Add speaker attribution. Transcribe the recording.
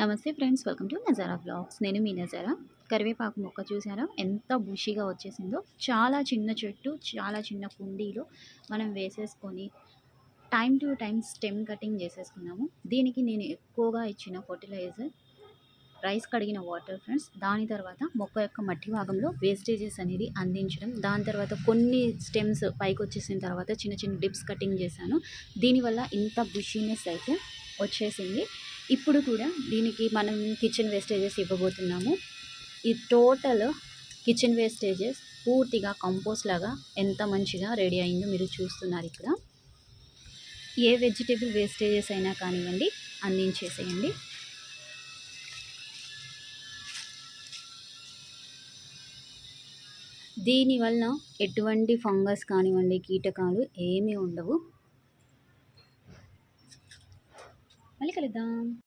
Speaker 1: నమస్తే friends welcome to Nazara vlogs నేను మీ నజారా. కరివేపాకు మొక్క చూసారా? ఎంత బుషిగా వచ్చేసిందో. చాలా చిన్న చెట్టు చాలా చిన్న కుండీలో మనం వేసేసుకొని time to time stem cutting చేసేసుకున్నాము. దీనికి నేను ఎక్కువగా ఇచ్చిన ఫర్టిలైజర్ రైస్ కడిగిన వాటర్ ఫ్రెండ్స్. దాని తర్వాత మొక్క యొక్క మట్టి భాగంలో వేస్టేజెస్ అనేది అందించడం. దాని తర్వాత కొన్ని స్టెమ్స్ పైకి వచ్చేసిన తర్వాత చిన్న చిన్న డిప్స్ కటింగ్ చేశాను. దీనివల్ల ఇంత బుషీనెస్ అయితే వచ్చేసింది. ఇప్పుడు కూడా దీనికి మనం కిచెన్ వేస్టేజెస్ ఇవ్వబోతున్నాము. ఈ టోటల్ కిచెన్ వేస్టేజెస్ పూర్తిగా కంపోస్ట్ లాగా ఎంత మంచిగా రెడీ అయిందో మీరు చూస్తున్నారు ఇక్కడ. ఏ వెజిటేబుల్ వేస్టేజెస్ అయినా కానివ్వండి అందించేసేయండి. దీనివల్ల ఎటువంటి ఫంగస్ కానివ్వండి కీటకాలు ఏమీ ఉండవు. మళ్ళీ కలుద్దాం.